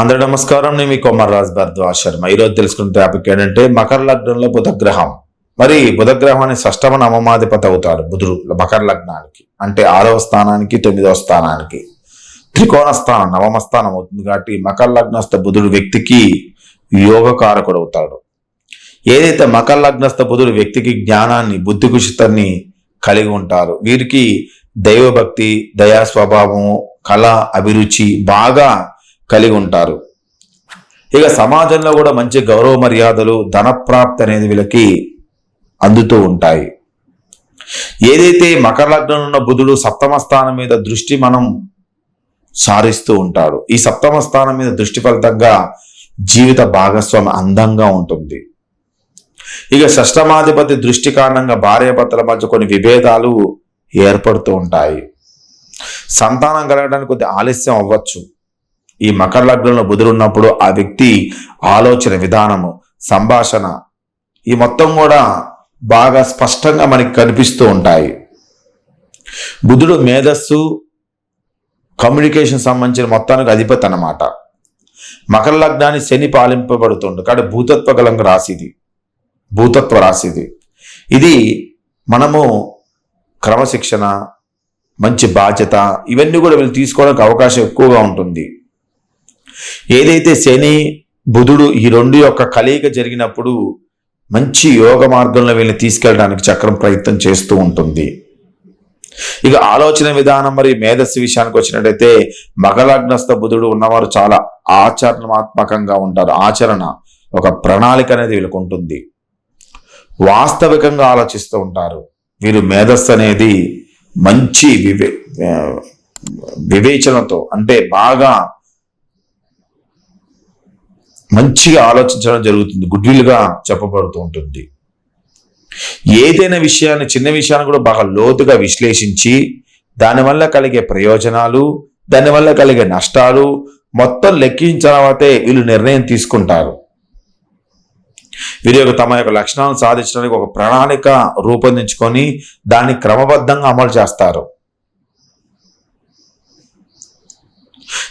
అందరూ నమస్కారం. నేను మీ కొమ్మర్రాజ్ రాజ్ భరద్వాజ్ శర్మ. ఈరోజు తెలుసుకున్న టాపిక్ ఏంటంటే మకర లగ్నంలో బుధగ్రహం. మరి బుధగ్రహాన్ని షష్టమ నవమాధిపతి అవుతాడు బుధుడు మకర లగ్నానికి. అంటే ఆరవ స్థానానికి తొమ్మిదవ స్థానానికి. త్రికోణ స్థానం నవమ స్థానం అవుతుంది కాబట్టి మకర లగ్నస్థ బుధుడు వ్యక్తికి యోగకారకుడు అవుతాడు. ఏదైతే మకర లగ్నస్థ బుధుడు వ్యక్తికి జ్ఞానాన్ని బుద్ధి కుషితాన్ని కలిగి ఉంటారు వీరికి దైవభక్తి దయా స్వభావము కళ అభిరుచి బాగా కలిగి ఉంటారు. ఇక సమాజంలో కూడా మంచి గౌరవ మర్యాదలు ధనప్రాప్తి అనేది వీళ్ళకి అందుతూ ఉంటాయి. ఏదైతే మకర లగ్నం ఉన్న బుధుడు సప్తమ స్థానం మీద దృష్టి మనం సారిస్తూ ఉంటాడు. ఈ సప్తమ స్థానం మీద దృష్టి ఫలితంగా జీవిత భాగస్వామి అందంగా ఉంటుంది. ఇక షష్టమాధిపతి దృష్టి కారణంగా భార్యాభర్తల మధ్య కొన్ని విభేదాలు ఏర్పడుతూ ఉంటాయి. సంతానం కలగడానికి కొద్ది ఆలస్యం అవ్వచ్చు. ఈ మకర లగ్నంలో బుధుడు ఉన్నప్పుడు ఆ వ్యక్తి ఆలోచన విధానము సంభాషణ ఈ మొత్తం కూడా బాగా స్పష్టంగా మనకి కనిపిస్తూ ఉంటాయి. బుధుడు మేధస్సు కమ్యూనికేషన్ సంబంధించిన మొత్తానికి అధిపతి అన్నమాట. మకర లగ్నాన్ని శని పాలింపబడుతుంది కాబట్టి భూతత్వ గలంగా రాసిది భూతత్వ రాసిది ఇది మనము క్రమశిక్షణ మంచి బాధ్యత ఇవన్నీ కూడా వీళ్ళు తీసుకోవడానికి అవకాశం ఎక్కువగా ఉంటుంది. ఏదైతే శని బుధుడు ఈ రెండు యొక్క కలయిక జరిగినప్పుడు మంచి యోగ మార్గంలో వీళ్ళని తీసుకెళ్ళడానికి చక్రం ప్రయత్నం చేస్తూ ఉంటుంది. ఇక ఆలోచన విధానం మరి మేధస్సు విషయానికి వచ్చినట్టయితే మగలగ్నస్థ బుధుడు ఉన్నవారు చాలా ఆచరణాత్మకంగా ఉంటారు. ఆచరణ ఒక ప్రణాళిక అనేది వీళ్ళకు ఉంటుంది. వాస్తవికంగా ఆలోచిస్తూ ఉంటారు. వీరు మేధస్సు అనేది మంచి వివే వివేచనతో అంటే బాగా మంచిగా ఆలోచించడం జరుగుతుంది. గుడ్ విల్గా చెప్పబడుతూ ఉంటుంది. ఏదైనా విషయాన్ని చిన్న విషయాన్ని కూడా బాగా లోతుగా విశ్లేషించి దానివల్ల కలిగే ప్రయోజనాలు దానివల్ల కలిగే నష్టాలు మొత్తం లెక్కించిన తర్వాతే వీళ్ళు నిర్ణయం తీసుకుంటారు. వీరి యొక్క తమ యొక్క లక్షణాలను సాధించడానికి ఒక ప్రణాళిక రూపొందించుకొని దాన్ని క్రమబద్ధంగా అమలు చేస్తారు.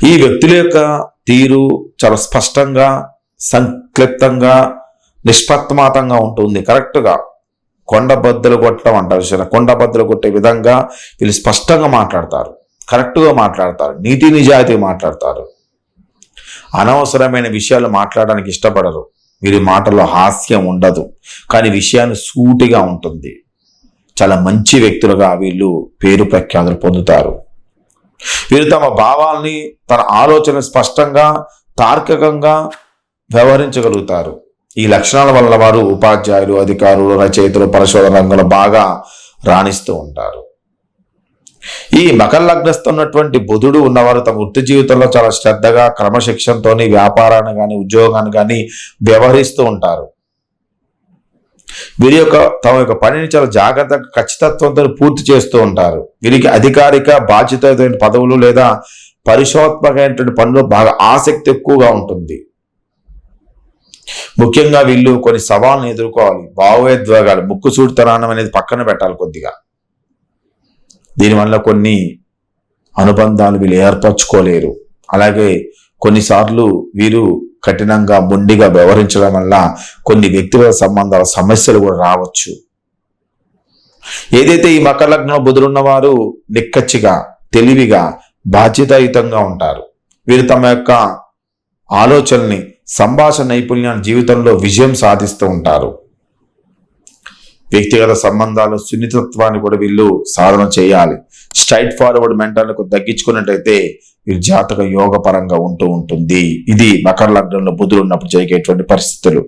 ఈ వ్యక్తుల యొక్క తీరు చాలా స్పష్టంగా సంక్లిప్తంగా నిష్పత్మాతంగా ఉంటుంది. కరెక్ట్గా కొండబద్దలు కొట్టడం అంటారు చూసారా కొండబద్దలు కొట్టే విధంగా వీళ్ళు స్పష్టంగా మాట్లాడతారు. కరెక్ట్గా మాట్లాడతారు. నీతి నిజాయితీ మాట్లాడతారు. అనవసరమైన విషయాలు మాట్లాడడానికి ఇష్టపడరు. వీరి మాటల్లో హాస్యం ఉండదు. కానీ విషయాన్ని సూటిగా ఉంటుంది. చాలా మంచి వ్యక్తులుగా వీళ్ళు పేరు ప్రఖ్యాతులు పొందుతారు. వీరు తమ భావాల్ని తన ఆలోచన స్పష్టంగా తార్కికంగా వ్యవహరించగలుగుతారు. ఈ లక్షణాల వల్ల వారు ఉపాధ్యాయులు అధికారులు రచయితలు పరిశోధన రంగంలో బాగా రాణిస్తూ ఉంటారు. ఈ మకర లగ్నస్తున్నటువంటి బుధుడు ఉన్నవారు తమ వృత్తి జీవితంలో చాలా శ్రద్ధగా క్రమశిక్షణతోని వ్యాపారాన్ని కానీ ఉద్యోగాన్ని కానీ వ్యవహరిస్తూ ఉంటారు. వీరి యొక్క తమ యొక్క పనిని చాలా జాగ్రత్తగా ఖచ్చితత్వంతో పూర్తి చేస్తూ ఉంటారు. వీరికి అధికారిక బాధ్యతమైన పదవులు లేదా పరిశోత్మకమైనటువంటి పనులు బాగా ఆసక్తి ఎక్కువగా ఉంటుంది. ముఖ్యంగా వీళ్ళు కొన్ని సవాళ్ళను ఎదుర్కోవాలి. భావోద్వేగాలు ముక్కు సూడితనానం అనేది పక్కన పెట్టాలి కొద్దిగా. దీనివల్ల కొన్ని అనుబంధాలు వీళ్ళు ఏర్పరచుకోలేరు. అలాగే కొన్నిసార్లు వీరు కఠినంగా మొండిగా వ్యవహరించడం వల్ల కొన్ని వ్యక్తిగత సంబంధాల సమస్యలు కూడా రావచ్చు. ఏదైతే ఈ మకర లగ్నం బుధులున్న వారు నిక్కచ్చిగా తెలివిగా బాధ్యతాయుతంగా ఉంటారు. వీరు తమ యొక్క ఆలోచనల్ని సంభాషణ నైపుణ్యాన్ని జీవితంలో విజయం సాధిస్తూ ఉంటారు. వ్యక్తిగత సంబంధాలు సున్నితత్వాన్ని కూడా వీళ్ళు సాధన చేయాలి. స్ట్రైట్ ఫార్వర్డ్ మెంటల్కు తగ్గించుకున్నట్టయితే వీరి జాతక యోగపరంగా ఉంటూ ఉంటుంది. ఇది మకర లగ్నంలో బుధుడు ఉన్నప్పుడు జరిగేటువంటి పరిస్థితులు.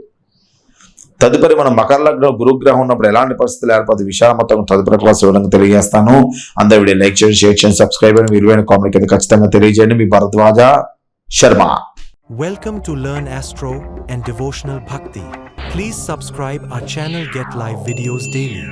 తదుపరి మనం మకర లగ్నం గురుగ్రహం ఉన్నప్పుడు ఎలాంటి పరిస్థితులు ఏర్పడి విశాల మొత్తం తదుపరి క్లాస్ వివరంగా తెలియజేస్తాను. అందరి వీడియో లైక్ చేయండి షేర్ చేయండి సబ్స్క్రైబ్ చేయండి. విలువైన కామెంట్ అయితే ఖచ్చితంగా తెలియజేయండి. మీ Bharadwaj Sharma. Welcome to learn astro and devotional Bhakti please subscribe our channel get live videos daily